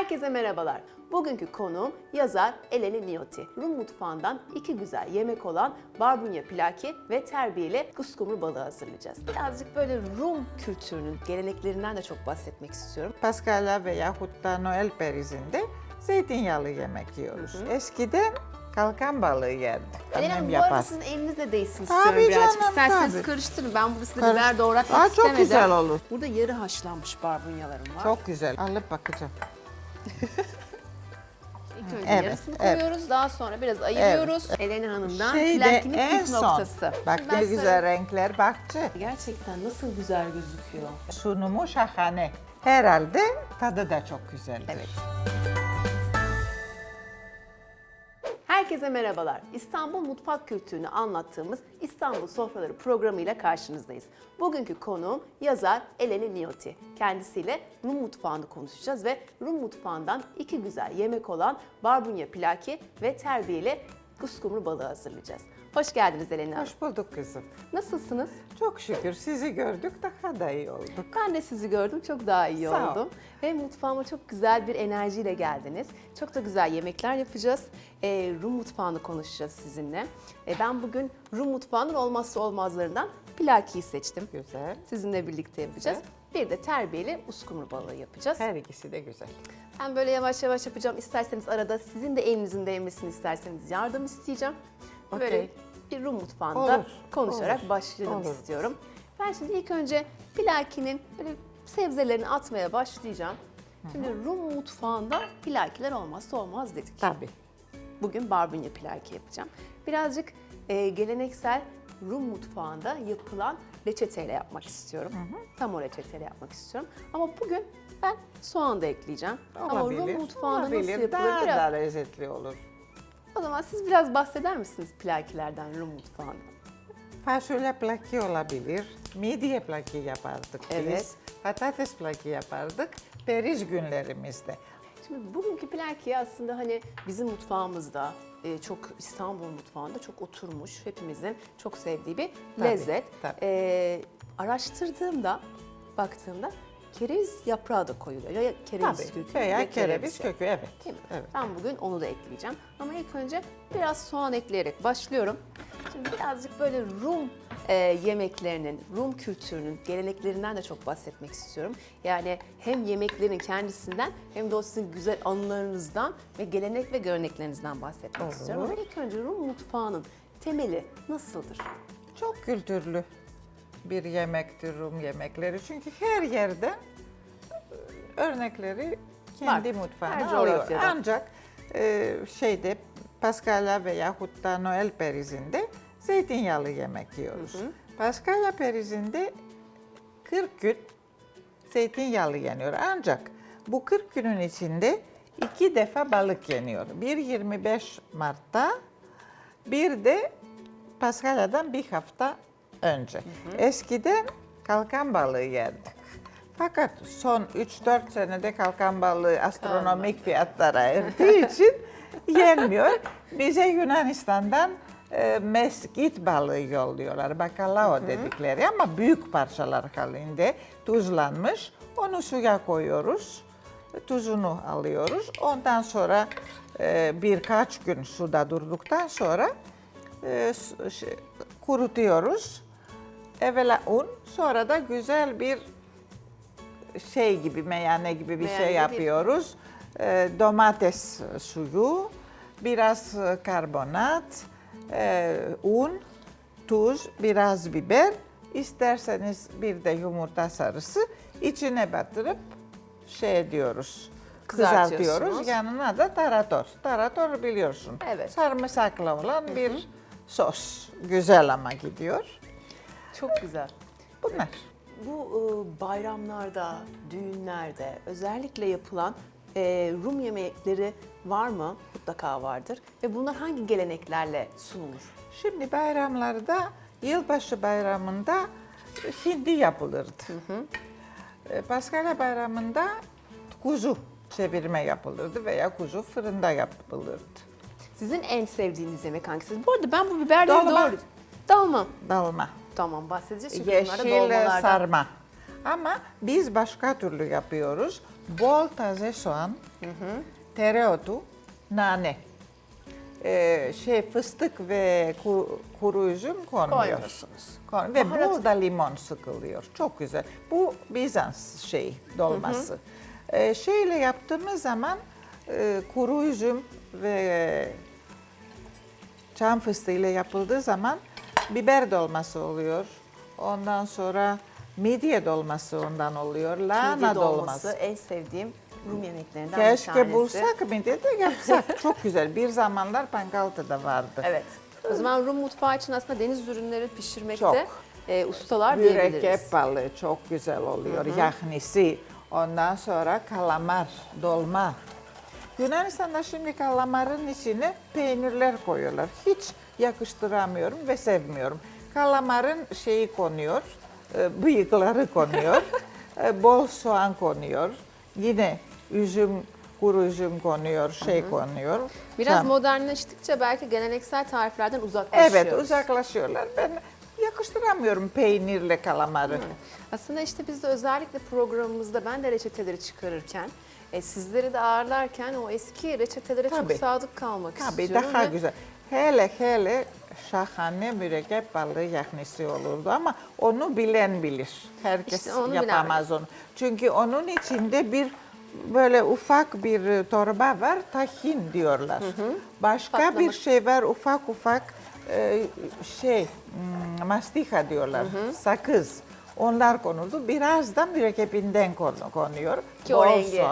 Herkese merhabalar. Bugünkü konuğum yazar Eleni Niyoti. Rum mutfağından iki güzel yemek olan barbunya pilaki ve terbiyeli kuskumru balığı hazırlayacağız. Birazcık böyle Rum kültürünün geleneklerinden de çok bahsetmek istiyorum. Paskalya veyahut da Noel perizinde zeytinyağlı yemek yiyoruz. Eskiden kalkan balığı yerdik. Eleni Annem Hanım bu arada yapar. sizin elinizle değsin Tabii istiyorum birazcık. canım, İsterseniz tabii. karıştırın. Ben burada size Karış- biber doğratmak Aa, istemedim. çok güzel olur. Burada yarı haşlanmış barbunyalarım var. Çok güzel. Alıp bakacağım. İlk önce Evet, yarısını evet. koyuyoruz. Daha sonra biraz ayırıyoruz. Eleni Hanım'dan Şeyde plakinin en püf son. noktası. Bak ben ne güzel renkler bahçe. Gerçekten nasıl güzel gözüküyor. Sunumu şahane. Herhalde tadı da çok güzeldir. Evet. Herkese merhabalar. İstanbul mutfak kültürünü anlattığımız İstanbul Sofraları programıyla karşınızdayız. Bugünkü konuğum yazar Eleni Niyoti. Kendisiyle Rum mutfağını konuşacağız ve Rum mutfağından iki güzel yemek olan barbunya pilaki ve terbiyeli kuskumru balığı hazırlayacağız. Hoş geldiniz Eleni Hanım. Hoş bulduk kızım. Nasılsınız? Çok şükür sizi gördük daha da iyi olduk. Ben de sizi gördüm, çok daha iyi Sağ ol. oldum. Ve mutfağıma çok güzel bir enerjiyle geldiniz. Çok da güzel yemekler yapacağız. Ee, Rum mutfağını konuşacağız sizinle. Ee, ben bugün Rum mutfağının olmazsa olmazlarından pilakiyi seçtim. Güzel. Sizinle birlikte yapacağız. Bir de terbiyeli uskumru balığı yapacağız. Her ikisi de güzel. Ben böyle yavaş yavaş yapacağım. İsterseniz arada sizin de elinizin değmesini isterseniz yardım isteyeceğim. Böyle Okey. bir Rum mutfağında Olur, konuşarak olur, başlayalım olur. istiyorum. Ben şimdi ilk önce pilakinin böyle sebzelerini atmaya başlayacağım. Şimdi Rum mutfağında pilakiler olmazsa olmaz dedik. Tabii. Bugün barbunya pilaki yapacağım. Birazcık e, geleneksel Rum mutfağında yapılan reçeteyle yapmak istiyorum. Tam o reçeteyle yapmak istiyorum. Ama bugün ben soğan da ekleyeceğim. Ama. Rum mutfağında nasıl olabilir. yapılır Daha biraz... da lezzetli olur. O zaman siz biraz bahseder misiniz plakilerden Rum mutfağında? Fasulye plaki olabilir, midye plaki yapardık Evet. biz, patates plaki yapardık periz günlerimizde. Şimdi bugünkü plaki aslında hani bizim mutfağımızda e, çok İstanbul mutfağında çok oturmuş hepimizin çok sevdiği bir Tabii, lezzet. tabii. E, araştırdığımda baktığımda kereviz yaprağı da koyuluyor. Ya kereviz Tabii. kökü Veya ve kereviz yaprağı. kökü, evet. Değil mi? evet. Ben bugün onu da ekleyeceğim. Ama ilk önce biraz soğan ekleyerek başlıyorum. Şimdi birazcık böyle Rum e, yemeklerinin, Rum kültürünün geleneklerinden de çok bahsetmek istiyorum. Yani hem yemeklerin kendisinden hem de o sizin güzel anılarınızdan ve gelenek ve göreneklerinizden bahsetmek Olur. istiyorum. Ama ilk önce Rum mutfağının temeli nasıldır? Çok kültürlü bir yemektir Rum yemekleri. Çünkü her yerden e, örnekleri kendi mutfağına alıyor. Ancak e, şeyde Paskalya veyahut da Noel perizinde zeytinyağlı yemek yiyoruz. Paskalya perizinde 40 gün zeytinyağlı yeniyor. Ancak bu 40 günün içinde iki defa balık yeniyor. Bir 25 Mart'ta, bir de Paskalya'dan bir hafta önce. Eskiden kalkan balığı yerdik. Fakat son 3-4 senede kalkan balığı astronomik fiyatlara erdiği için yenmiyor. Bize Yunanistan'dan e, meskit balığı yolluyorlar. Bacalao dedikleri ama büyük parçalar halinde tuzlanmış. Onu suya koyuyoruz. Tuzunu alıyoruz. Ondan sonra e, birkaç gün suda durduktan sonra e, şey, kurutuyoruz. Evvela un, sonra da güzel bir şey gibi, meyane gibi bir Meyane şey bir- yapıyoruz. E, domates suyu, biraz karbonat, e, un, tuz, biraz biber. İsterseniz bir de yumurta sarısı içine batırıp şey ediyoruz. Kızartıyorsunuz. Kızartıyoruz. Yanına da tarator. Tarator biliyorsun. Evet. Sarımsaklı olan bir sos. Güzel ama gidiyor. Çok güzel. Bunlar. Bu e, bayramlarda, düğünlerde özellikle yapılan e, Rum yemekleri var mı? Mutlaka vardır. Ve bunlar hangi geleneklerle sunulur? Şimdi bayramlarda, yılbaşı bayramında hindi yapılırdı. E, Paskalya bayramında kuzu çevirme yapılırdı veya kuzu fırında yapılırdı. Sizin en sevdiğiniz yemek hangisi? Bu arada ben bu biberleri Dolma. doğru... Dolma. Dalma. Tamam bahsedeceğiz çünkü bunlar da Yeşil dolmalardan. sarma. Ama biz başka türlü yapıyoruz. Bol taze soğan, tereotu, nane. Ee, şey fıstık ve ku- kuru üzüm. Koymuyorsunuz. Kon- ve Baharat- burada limon sıkılıyor. Çok güzel. Bu Bizans şey dolması. Ee, şeyle yaptığımız zaman e, kuru üzüm ve çam fıstığı ile yapıldığı zaman biber dolması oluyor. Ondan sonra midye dolması ondan oluyor. Lahana dolması. dolması en sevdiğim Rum yemeklerinden bir tanesi. Keşke bulsak midye de yapsak. Çok güzel. Bir zamanlar Pangaltı'da vardı. Evet. O zaman Rum mutfağı için aslında deniz ürünleri pişirmekte Çok. e, ustalar diyebiliriz. Mürekkep balığı çok güzel oluyor. Yahnisi. Ondan sonra kalamar, dolma. Yunanistan'da şimdi kalamarın içine peynirler koyuyorlar. Hiç yakıştıramıyorum ve sevmiyorum. Kalamarın şeyi konuyor, e, bıyıkları konuyor, e, bol soğan konuyor. Yine üzüm, kuru üzüm konuyor, şey konuyor. Biraz Tamam. modernleştikçe belki geleneksel tariflerden uzaklaşıyoruz. Evet uzaklaşıyorlar. Ben yakıştıramıyorum peynirle kalamarı. Aslında işte biz de özellikle programımızda ben de reçeteleri çıkarırken e, sizleri de ağırlarken o eski reçetelere Tabii. çok sadık kalmak Tabii istiyorum. daha ve güzel. Hele hele şahane mürekkep balığı yahnisi olurdu ama onu bilen bilir. Herkes İşte onu bilen yapamaz onu. Çünkü onun içinde bir böyle ufak bir e, torba var, tahin diyorlar. Başka bir Patlamış. şey var, ufak ufak e, şey, hmm, mastika diyorlar, sakız. Onlar konuldu. Biraz da mürekkebinden konu- konuyor. Ki o rengi.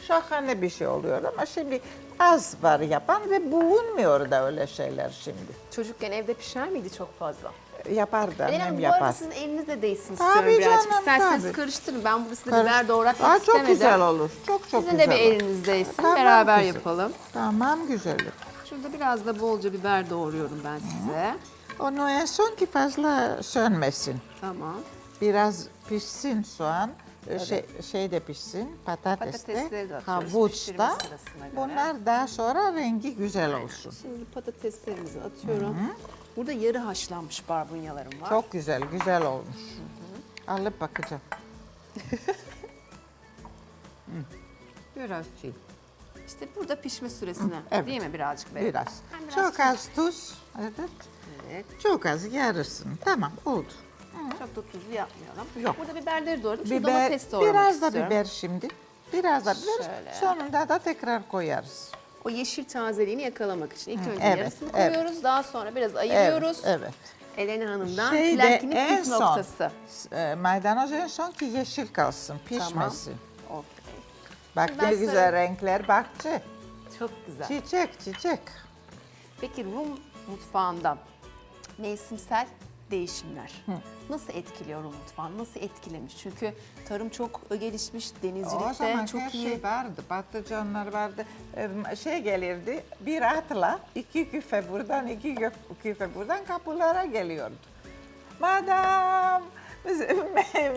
Şahane bir şey oluyor ama şimdi az var yapan ve bulunmuyor da öyle şeyler şimdi. Çocukken evde pişer miydi çok fazla? Yapar da Benim annem bu arada yapar. sizin elinizde değsin Tabii istiyorum birazcık. canım, İsterseniz tabii. karıştırın. Ben size Karış- biber doğratmak Aa, istemedim. Çok güzel olur. Çok çok Sizin de güzel bir olur. eliniz değsin. Tamam Beraber kızım. yapalım. Tamam güzelim. Şurada biraz da bolca biber doğruyorum ben size. Onu en son ki fazla sönmesin. Tamam. Biraz pişsin soğan. Şey, şey de pişsin, patates de, Patatesleri de atıyoruz havuç pişirme da. sırasına göre. Bunlar daha sonra rengi güzel olsun. Şimdi patateslerimizi atıyorum. Burada yarı haşlanmış barbunyalarım var. Çok güzel, güzel olmuş. Alıp bakacağım. Hı. Biraz çiğ. İşte burada pişme süresine evet. değil mi birazcık verelim. Biraz. Ben biraz Çok az tuz. Evet. Evet. Çok az yarısın. Tamam oldu. Çok da tuzlu yapmayalım. Yok. Burada biberleri doğradım. Şimdi Biber, domates doğramak biraz da istiyorum. biber şimdi. Biraz da biber. Şöyle. Sonunda da tekrar koyarız. O yeşil tazeliğini yakalamak için ilk önce evet, yarısını evet. koyuyoruz. Daha sonra biraz Evet, ayırıyoruz. evet. Elena Hanım'dan Şey de plakinin en püf son. noktası. E, maydanoz en son ki yeşil kalsın, pişmesin. Okey. Bak Şimdi ben ne güzel renkler bahçe. Çok güzel. Çiçek, çiçek. Peki Rum mutfağında mevsimsel değişimler nasıl etkiliyor Rum mutfağını? Nasıl etkilemiş? Çünkü tarım çok gelişmiş, O denizcilikte zaman çok her iyi. şey vardı, patlıcanlar vardı. Ee, Şey gelirdi, bir atla iki küfe buradan, iki küf- küfe buradan kapılara geliyordu. Madam,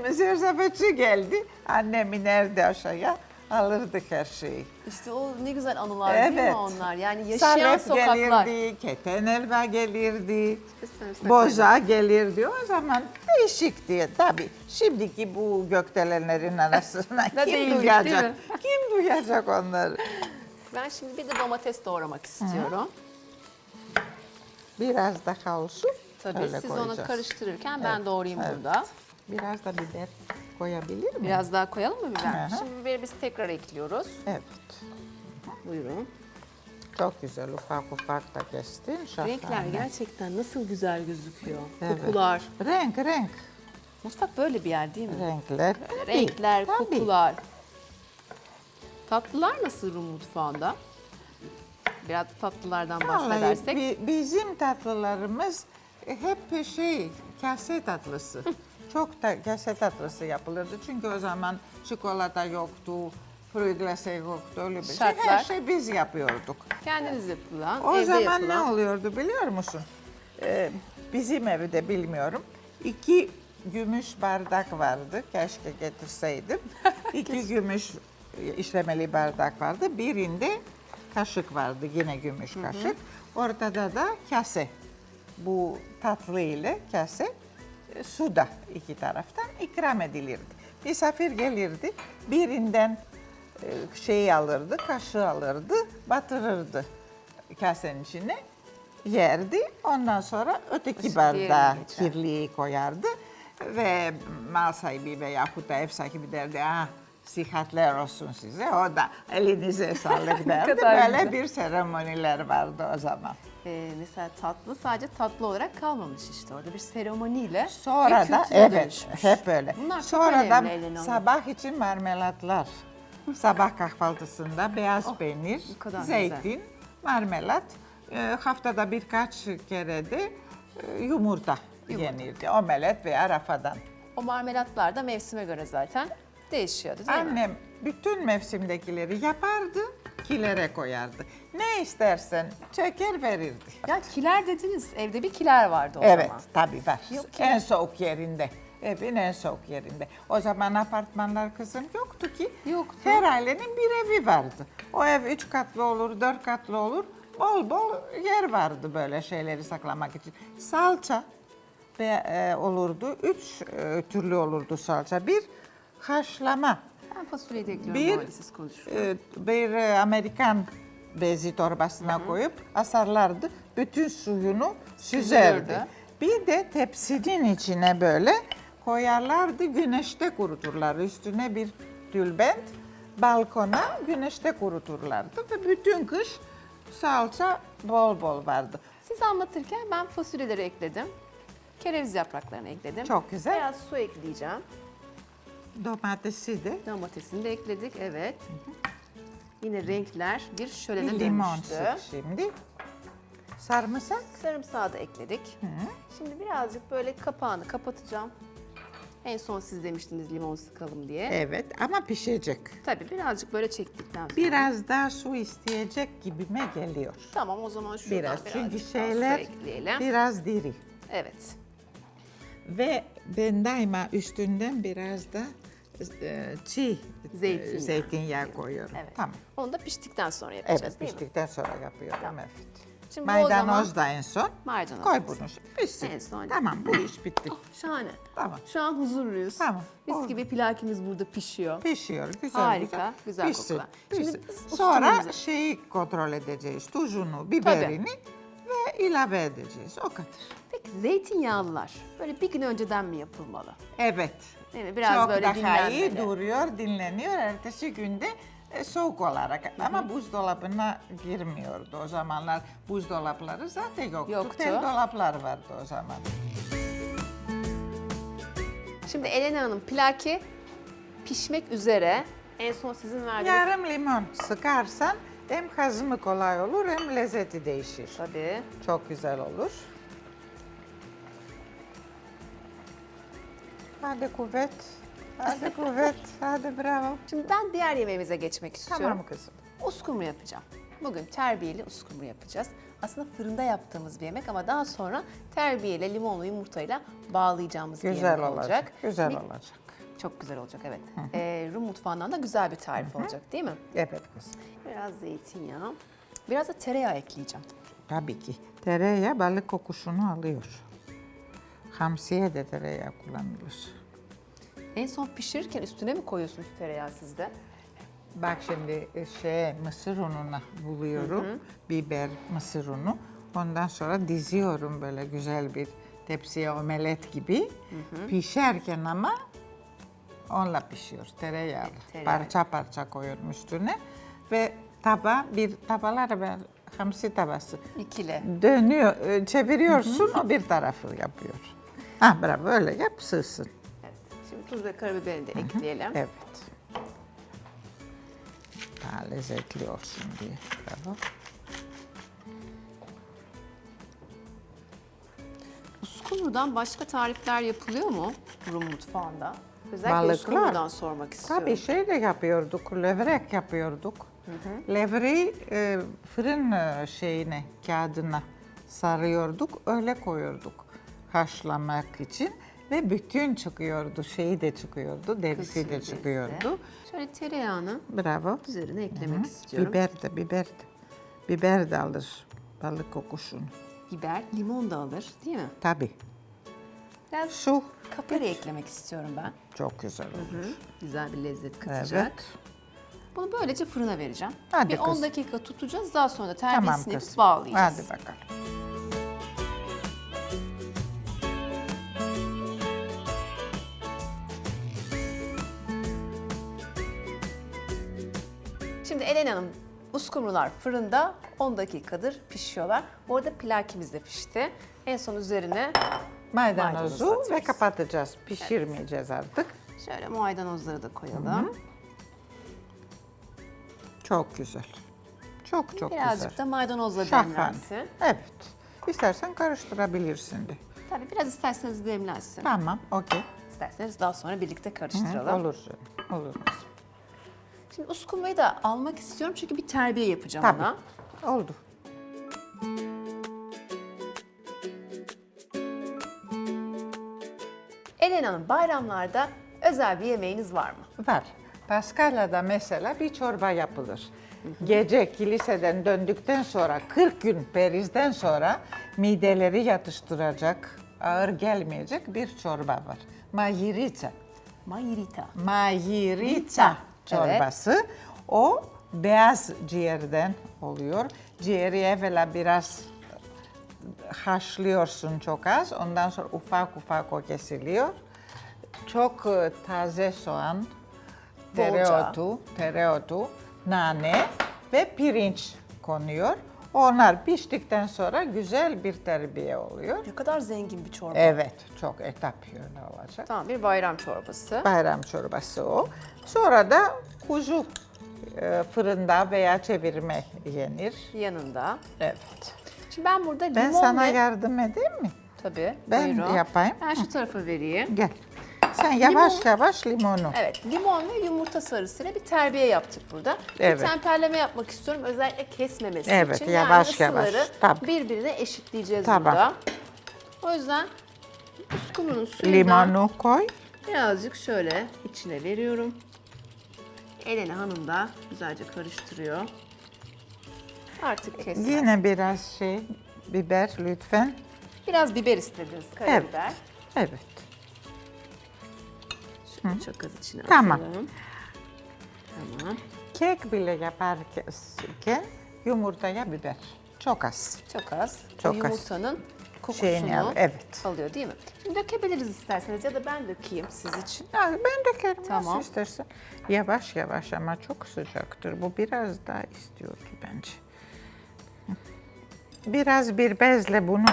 Mısır sepetçi geldi, annem inerdi aşağıya, alırdık her şeyi. İşte o ne güzel anılar değil mi Evet. onlar? Yani yaşayan Salep sokaklar. gelirdi, keten elva gelirdi, Sarımsak boza gelirdi. O zaman değişikti tabii. Şimdiki bu gökdelenlerin arasına Ne kim değildik, değil duyacak? mi? Kim duyacak onları? Ben şimdi bir de domates doğramak istiyorum. Biraz daha olsun. Tabii öyle siz onu koyacağız. karıştırırken ben Evet, doğrayayım evet. burada. Biraz da biber koyabilir miyim? Biraz daha koyalım mı biber? Hı. Şimdi biberi biz tekrar ekliyoruz. Evet. Buyurun. Çok güzel ufak ufak da kestin. Şahane. Renkler gerçekten nasıl güzel gözüküyor. Evet. Kokular. Renk renk. Mutfak böyle bir yer değil mi? Renkler. tabii, Renkler, tabii. kokular. Tatlılar nasıl Rum mutfağında? Biraz tatlılardan Vallahi bahsedersek. bi- bizim tatlılarımız hep şey kase tatlısı. Çok da tatlısı yapılırdı çünkü o zaman çikolata yoktu, fruit glacé yoktu öyle bir şey. Şartlar. Her şey biz yapıyorduk. Kendiniz yapılan, O evde zaman yapılan. ne oluyordu biliyor musun? Ee, bizim evde bilmiyorum. İki gümüş bardak vardı. Keşke getirseydim. İki gümüş işlemeli bardak vardı. Birinde kaşık vardı. Yine gümüş kaşık. Ortada da kase. Bu tatlı ile kase suda iki taraftan ikram edilirdi. misafir gelirdi. Birinden e, şeyi alırdı, kaşığı alırdı, batırırdı kasenin içine. Yerdi. Ondan sonra öteki bardağa kirliyi koyardı. Ve mal sahibi veya da ev sahibi derdi, ah sihatler olsun size. O da elinize sağlık derdi. Böyle güzel. bir seremoniler vardı o zaman. Ee, mesela tatlı sadece tatlı olarak kalmamış işte orada bir seremoniyle Sonra bir da kültüre evet dönüşmüş. hep öyle. Bunlar çok Sonra önemli da Hanım. sabah için marmelatlar. sabah kahvaltısında beyaz peynir, bu kadar zeytin, marmelat. e, haftada birkaç kere de e, yumurta, yenirdi. Omelet veya rafadan. O marmelatlar da mevsime göre zaten değişiyordu değil mi? Annem bütün mevsimdekileri yapardı, kilere koyardı. Ne istersen çeker verirdi. Ya kiler dediniz. Evde bir kiler vardı o Evet, zaman. tabii var. Yok en soğuk yerinde. Evin en soğuk yerinde. O zaman apartmanlar kızım yoktu ki. Yoktu. Her ailenin bir evi vardı. O ev üç katlı olur, dört katlı olur. Bol bol yer vardı böyle şeyleri saklamak için. Salça ve e, olurdu. Üç e, türlü olurdu salça. Bir haşlama. Ben fasulyeyi de ekliyorum Bir, bu arada siz konuşun. e, bir e, Amerikan bezi torbasına koyup asarlardı. Bütün suyunu süzerdi. Süzülürdü. Bir de tepsinin içine böyle koyarlardı, güneşte kuruturlar. Üstüne bir tülbent, balkona güneşte kuruturlardı ve bütün kış salça bol bol vardı. Siz anlatırken ben fasulyeleri ekledim. Kereviz yapraklarını ekledim. Çok güzel. Biraz su ekleyeceğim. Domatesi de Domatesini de ekledik, evet. Yine renkler bir şölene bir limon sık şimdi. Sarımsak. Sarımsağı da ekledik. Şimdi birazcık böyle kapağını kapatacağım. En son siz demiştiniz limon sıkalım diye. Evet ama pişecek. Tabii birazcık böyle çektikten sonra. Biraz daha su isteyecek gibime geliyor. Tamam o zaman şuradan Biraz çünkü şeyler ekleyelim. biraz diri. Evet. Ve ben daima üstünden biraz da e, çiğ Zeytinyağı. e, zeytinyağı koyuyorum. Evet. Tamam. Onu da piştikten sonra yapacağız Evet değil mi? piştikten sonra yapıyorum evet. Şimdi bu o zaman Maydanoz da en son. Maydanoz Koy da bunu. Pişsin. En son. Tamam bu iş bitti. şahane. Tamam. Şu an huzurluyuz. Tamam, Mis oldu. gibi plakimiz burada pişiyor. Pişiyor güzel Harika, güzel. güzel Pişsin, kokular. Şimdi pişsin. biz Sonra ustamızı- şeyi kontrol edeceğiz. Tuzunu, biberini ve ilave edeceğiz. O kadar. Peki zeytinyağlılar böyle bir gün önceden mi yapılmalı? Evet. Değil mi? Biraz Çok böyle daha iyi dinlenmeli. duruyor, dinleniyor. Ertesi günde e, soğuk olarak ama buzdolabına girmiyordu o zamanlar. Buzdolapları zaten yoktu. Yoktu. Tel dolaplar vardı o zaman. Şimdi Elena Hanım plaki pişmek üzere. En son sizin verdiğiniz... Yarım limon sıkarsan hem hazmı kolay olur hem lezzeti değişir. Tabii. Çok güzel olur. Hadi kuvvet. Hadi kuvvet. Hadi bravo. Şimdi ben diğer yemeğimize geçmek istiyorum. Tamam kızım. Uskumru yapacağım. Bugün terbiyeli uskumru yapacağız. Aslında fırında yaptığımız bir yemek ama daha sonra terbiyeyle limonlu yumurtayla bağlayacağımız bir Güzel yemek olacak. olacak. Güzel Bir- olacak. Çok güzel olacak evet. Ee, Rum mutfağından da güzel bir tarif olacak değil mi? Evet kızım. Biraz zeytinyağı, biraz da tereyağı ekleyeceğim. Tabii ki. Tereyağı balık kokusunu alıyor. Hamsiye de tereyağı kullanılır. En son pişirirken üstüne mi koyuyorsunuz tereyağı sizde? Bak şimdi e, şey mısır ununa buluyorum. Biber, mısır unu. Ondan sonra diziyorum böyle güzel bir tepsiye omelet gibi. Pişerken ama onunla pişiyor tereyağı. tereyağı. Parça parça koyuyorum üstüne. Ve taba bir tabalar var. Hamsi tabası. İkili. Dönüyor, e, çeviriyorsun o bir tarafı yapıyor. Ah bravo öyle yap sığsın. Evet. Şimdi tuz ve karabiberini de ekleyelim. Evet. Daha lezzetli olsun diye. Bravo. Uskumru'dan başka tarifler yapılıyor mu Rum mutfağında? Özellikle Balıklar. uskumru'dan sormak istiyorum. Tabii şey de yapıyorduk, levrek yapıyorduk. Levreyi e, fırın e, şeyine, kağıdına sarıyorduk, öyle koyuyorduk haşlamak için. Ve bütün çıkıyordu, şeyi de çıkıyordu, derisi de çıkıyordu. Şöyle tereyağını Bravo. üzerine eklemek istiyorum. Biber de, biber de. Biber de alır balık kokusunu. Biber, limon da alır değil mi? Tabii. Biraz Su. kapari eklemek istiyorum ben. Çok güzel olur. Güzel bir lezzet katacak. Evet. Bunu böylece fırına vereceğim. Hadi bir 10 kızım. dakika tutacağız. Daha sonra da Tamam terbiyesini yapıp bağlayacağız. Hadi bakalım. Şimdi Elen Hanım uskumrular fırında 10 dakikadır pişiyorlar. Bu arada plakimiz de pişti. En son üzerine Maydanoz Maydanozu ve atıyoruz. kapatacağız. Pişirmeyeceğiz artık. şöyle maydanozları da koyalım. Çok güzel. Çok çok Birazcık güzel. da maydanozla Şahane. demlensin. Evet. İstersen karıştırabilirsin de. Tabii biraz isterseniz demlensin. Tamam, okey. İsterseniz daha sonra birlikte Hı, karıştıralım. Olur canım, olur. Şimdi uskumruyu da almak istiyorum çünkü bir terbiye yapacağım Tabii. ona. Oldu. Elen Hanım bayramlarda özel bir yemeğiniz var mı? Var. Paskalya'da mesela bir çorba yapılır. Gece kiliseden döndükten sonra 40 gün perizden sonra mideleri yatıştıracak, ağır gelmeyecek bir çorba var. Mayirica. Mayrita. Mayirica çorbası. O beyaz ciğerden oluyor. Ciğeri evvela biraz haşlıyorsun çok az. Ondan sonra ufak ufak o kesiliyor. Çok e, taze soğan, Bolca. tereotu, tereotu, nane ve pirinç konuyor. Onlar piştikten sonra güzel bir terbiye oluyor. Ne kadar zengin bir çorba. Evet, çok etap yönü olacak. Tamam bir bayram çorbası. Bayram çorbası o. Sonra da kuzu e, fırında veya çevirme yenir. Yanında. Evet. Şimdi ben burada limon Ben sana ve... yardım edeyim mi? Tabii. Ben buyurun. yapayım. Ben şu tarafa vereyim. Gel. Sen yavaş Limon. yavaş limonu. Evet, limon ve yumurta sarısıyla bir terbiye yaptık burada. Evet. Bir temperleme yapmak istiyorum özellikle kesmemesi Evet, için. yavaş yani yavaş. Tabii. birbirine eşitleyeceğiz Tamam. burada. O yüzden uskumrunun suyundan Limonu koy. birazcık şöyle içine veriyorum. Elena Hanım da güzelce karıştırıyor. Artık kesmez. Yine biraz şey biber lütfen. Biraz biber istediniz, karabiber. Evet. Şöyle çok az içine Tamam. atalım. Tamam. Kek bile yaparken yumurtaya biber. Çok az. Çok az. Çok o az. yumurtanın kokusunu Şeyini al, evet. alıyor değil mi? Şimdi dökebiliriz isterseniz ya da ben dökeyim siz için. Ya ben dökerim Tamam. nasıl istersen. Yavaş yavaş ama çok sıcaktır. Bu biraz daha istiyordu bence. Biraz bir bezle bunu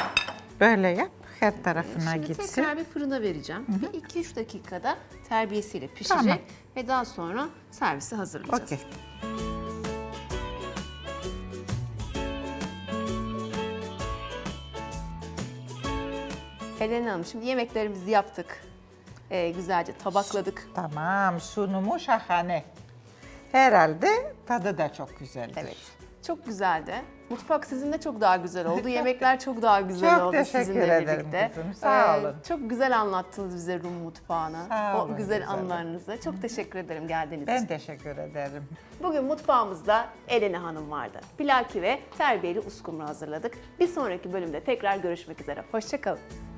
böyle yap. Her tarafına Şimdi gitsin. tekrar bir fırına vereceğim. Bir 2-3 dakikada terbiyesiyle pişecek Tamam. ve daha sonra servise hazırlayacağız. Okey. Helen Hanım şimdi yemeklerimizi yaptık. Ee, güzelce tabakladık. Tamam, sunumu şahane. Herhalde tadı da çok güzeldir. Evet. Çok güzeldi. Mutfak sizinle çok daha güzel oldu. Yemekler çok daha güzel Çok oldu teşekkür sizinle ederim birlikte. Ee, kızım, sağ olun. Çok güzel anlattınız bize Rum mutfağını. Sağ o olun güzel güzelim. Çok teşekkür ederim geldiğiniz Ben için. teşekkür ederim. Bugün mutfağımızda Elena Hanım vardı. Pilaki ve terbiyeli uskumru hazırladık. Bir sonraki bölümde tekrar görüşmek üzere. Hoşçakalın.